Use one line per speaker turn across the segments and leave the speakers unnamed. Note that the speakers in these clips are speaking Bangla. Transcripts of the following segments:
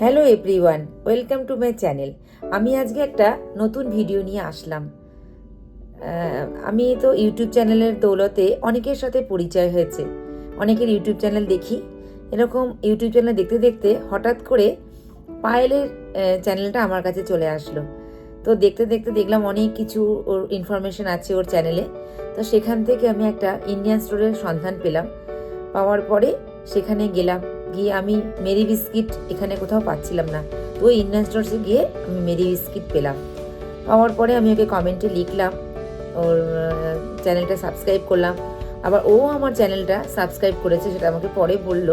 Hello everyone welcome to my channel আমি আজকে একটা নতুন ভিডিও নিয়ে আসলাম। আমি তো ইউটিউব চ্যানেলের দৌলতে অনেকের সাথে পরিচয় হয়েছে। অনেকের ইউটিউব চ্যানেল দেখি। এরকম ইউটিউব চ্যানেল দেখতে দেখতে হঠাৎ করে পায়েলের চ্যানেলটা আমার কাছে চলে আসলো। তো দেখতে দেখতে দেখলাম অনেক কিছু ওর ইনফরমেশন আছে ওর চ্যানেলে তো সেখান থেকে আমি একটা ইন্ডিয়ান স্টোরের সন্ধান পেলাম। পাওয়ার পরে সেখানে গেলাম। গিয়ে আমি মেরি বিস্কিট এখানে কোথাও পাচ্ছিলাম না। তো ওই ইন্ডিয়ান স্টোরসে গিয়ে আমি মেরি বিস্কিট পেলাম। পাওয়ার পরে আমি ওকে কমেন্টে লিখলাম, ওর চ্যানেলটা সাবস্ক্রাইব করলাম। আবার ও আমার চ্যানেলটা সাবস্ক্রাইব করেছে, সেটা আমাকে পরে বলল।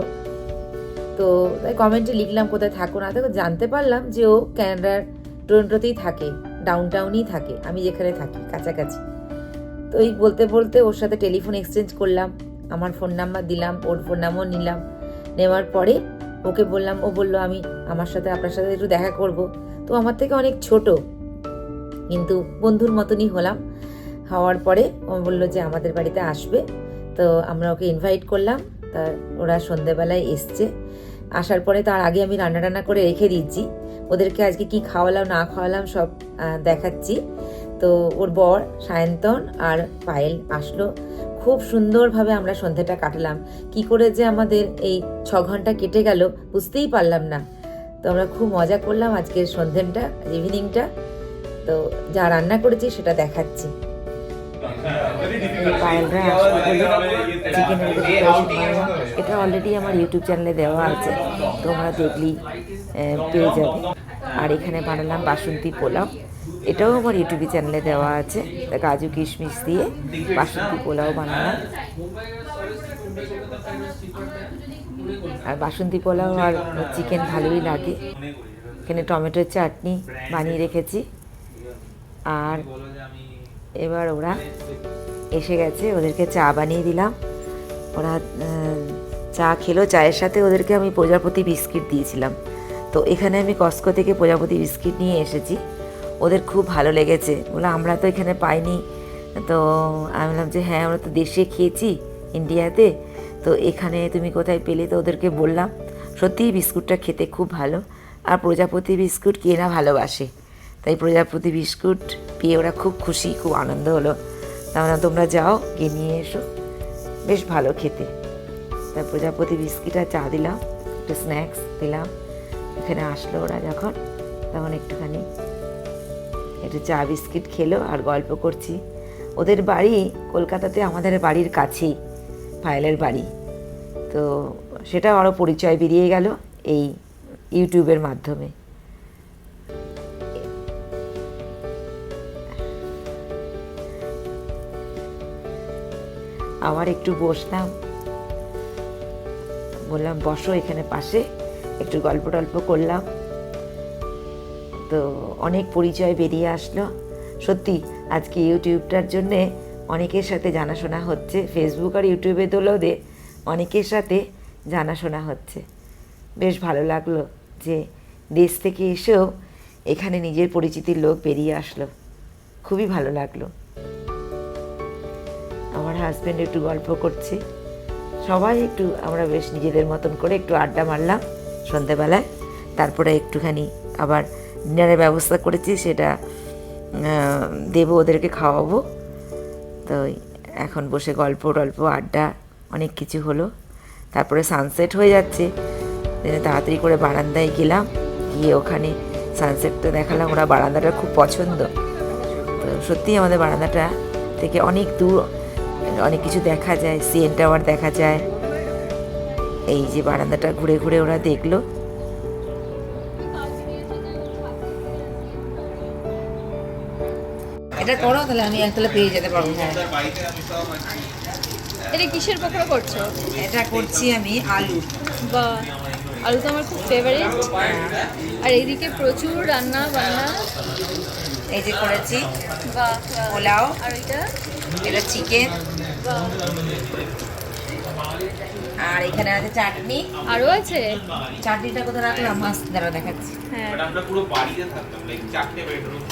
তো তাই কমেন্টে লিখলাম, কোথায় থাকো না থাকো, জানতে পারলাম যে ও ক্যানাডার, টরন্টোতেই থাকে ডাউন টাউনেই থাকে, আমি যেখানে থাকি, কাছাকাছি। তো এই বলতে বলতে ওর সাথে টেলিফোন এক্সচেঞ্জ করলাম, আমার ফোন নাম্বার দিলাম, ওর ফোন নাম্বার নিলাম। নেওয়ার পরে ওকে বললাম, ও বলল, আমি আমার সাথে, আপনার সাথে একটু দেখা করব। তো আমার থেকে অনেক ছোট। কিন্তু বন্ধুর মতনই হলাম। হওয়ার পরে ও বলল যে, আমাদের বাড়িতে আসবে। তো আমরা ওকে ইনভাইট করলাম। তার, ওরা সন্ধেবেলায় এসছে। আসার পরে তার আগে আমি রান্না টান্না করে রেখে দিচ্ছি ওদেরকে আজকে কি খাওয়ালাম, না খাওয়ালাম সব দেখাচ্ছি। তো ওর বর সায়ন্তন আর পায়েল আসলো। খুব সুন্দরভাবে আমরা সন্ধ্যাটা কাটালাম। কি করে যে আমাদের এই ছ ঘণ্টা কেটে গেল বুঝতেই পারলাম না। তো আমরা খুব মজা করলাম আজকের সন্ধ্যেটা ইভিনিংটা তো যা রান্না করেছি সেটা দেখাচ্ছি। এটা অলরেডি আমার ইউটিউব চ্যানেলে দেওয়া আছে। তোমরা দেখলেই আহ, পেয়ে যাবে। আর এখানে বানালাম বাসন্তী পোলাও। এটাও আমার ইউটিউব চ্যানেলে দেওয়া আছে। কাজু কিশমিশ দিয়ে বাসন্তী পোলাও বানানো। আর বাসন্তী পোলাও আর চিকেন ভালোই লাগে। এখানে টমেটোর চাটনি বানিয়ে রেখেছি। আর এবার ওরা এসে গেছে, ওদেরকে চা বানিয়ে দিলাম। ওরা চা খেলো। চায়ের সাথে ওদেরকে আমি প্রজাপতি বিস্কিট দিয়েছিলাম। তো এখানে আমি কস্কো থেকে প্রজাপতি বিস্কিট নিয়ে এসেছি। ওদের খুব ভালো লেগেছে। বলে, আমরা তো এখানে পাইনি। তো আমি বললাম যে হ্যাঁ আমরা তো দেশে খেয়েছি, ইন্ডিয়াতে। তো এখানে তুমি কোথায় পেলে? তো ওদেরকে বললাম সত্যিই বিস্কুটটা খেতে খুব ভালো। আর প্রজাপতি বিস্কুট কে না ভালোবাসে? তাই প্রজাপতি বিস্কুট পেয়ে ওরা খুব খুশি, খুব আনন্দ হলো। তাহলে তোমরা যাও, গিয়ে নিয়ে এসো। বেশ ভালো খেতে। তাই প্রজাপতি বিস্কিট আর চা দিলাম, একটু স্ন্যাক্স দিলাম। এখানে আসলো ওরা যখন, তখন একটুখানি একটু চা বিস্কিট খেলো আর গল্প করছি। ওদের বাড়ি কলকাতাতে আমাদের বাড়ির কাছেই ফাইলের বাড়ি। তো সেটা আরও পরিচয় বেরিয়ে গেল এই ইউটিউবের মাধ্যমে। আবার একটু বসলাম। বললাম, বসো এখানে পাশে। একটু গল্প টল্প করলাম। তো অনেক পরিচয় বেরিয়ে আসলো। সত্যি, আজকে ইউটিউবটার জন্যে অনেকের সাথে জানাশোনা হচ্ছে। ফেসবুক আর ইউটিউবে দৌলদে অনেকের সাথে জানাশোনা হচ্ছে। বেশ ভালো লাগল যে দেশ থেকে এসেও এখানে নিজের পরিচিতির লোক বেরিয়ে আসলো। খুবই ভালো লাগল। আমার হাজব্যান্ড একটু গল্প করছে। সবাই একটু, আমরা বেশ নিজেদের মতন করে একটু আড্ডা মারলাম সন্ধেবেলায়। তারপরে একটুখানি আবার ডিনারের ব্যবস্থা করেছি সেটা দেবো ওদেরকে খাওয়াবো। তো এখন বসে গল্প টল্প, আড্ডা, অনেক কিছু হলো। তারপরে সানসেট হয়ে যাচ্ছে। তাড়াতাড়ি করে বারান্দায় গেলাম। গিয়ে ওখানে সানসেটটা দেখালাম। ওরা বারান্দাটা খুব পছন্দ। তো সত্যিই আমাদের বারান্দাটা থেকে অনেক দূর, অনেক কিছু দেখা যায়। সিএন টাওয়ার দেখা যায়। এই যে বারান্দাটা ঘুরে ঘুরে ওরা দেখল। এটা করো তাহলে আমি একতলা পেয়ে যেতে পারব। হ্যাঁ
এটা কিসের পকোড়া করছ?
এটা করছি আমি আলু।
বা আলু তো আমার খুব ফেভারিট আর এইদিকে প্রচুর রান্না বান্না।
এই যে করেছি।
বা
পোলাও।
আর এটা?
এটা চিকেন
বা
আর এখানে আছে চাটনি।
আরও আছে?
চাটনিটা কোথায় রাখলাম? মাছ দ্বারা দেখাচ্ছি।
হ্যাঁ।
আমরা পুরো বাড়িতে থাকতাম লাইক চারটে বেডরুম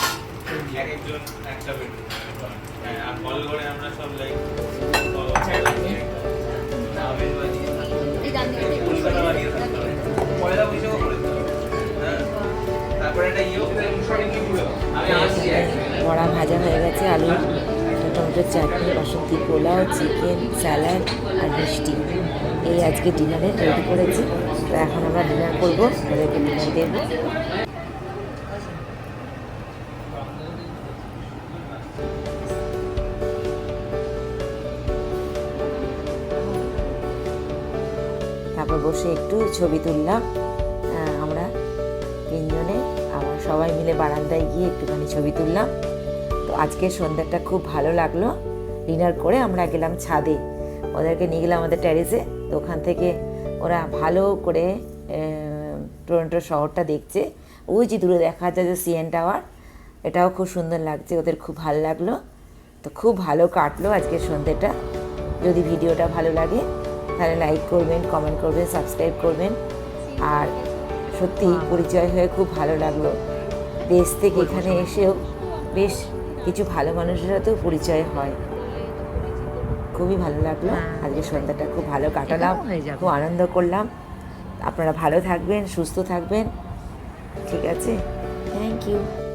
হ্যাঁ
বড়া ভাজা হয়ে গেছে, আলু টমেটোর চাটনি, বাসন্তী পোলাও, চিকেন, স্যালাড আর মিষ্টি। এই আজকে ডিনারে রেডি করেছি। তো এখন আমরা ডিনার করব, ওদেরকে ডিনার দেবো। তারপর বসে একটু ছবি তুললাম। আমরা তিনজনে আবার সবাই মিলে বারান্দায় গিয়ে একটুখানি ছবি তুললাম। তো আজকে সন্ধ্যাটা খুব ভালো লাগল। ডিনার করে আমরা গেলাম ছাদে। ওদেরকে নিয়ে গেলাম আমাদের ট্যারেসে তো ওখান থেকে ওরা ভালো করে টরন্টো শহরটা দেখছে। ওই যে দূরে দেখা যায় যে সিএন টাওয়ার এটাও খুব সুন্দর লাগছে। ওদের খুব ভালো লাগল। তো খুব ভালো কাটলো আজকের সন্ধ্যেটা। যদি ভিডিওটা ভালো লাগে তাহলে লাইক করবেন কমেন্ট করবেন সাবস্ক্রাইব করবেন। আর সত্যি পরিচয় হয়ে খুব ভালো লাগল। দেশ থেকে এখানে এসেও বেশ কিছু ভালো মানুষের সাথেও পরিচয় হয়। খুবই ভালো লাগল। আজকে সন্ধ্যাটা খুব ভালো কাটালাম খুব আনন্দ করলাম। আপনারা ভালো থাকবেন সুস্থ থাকবেন। ঠিক আছে? Thank you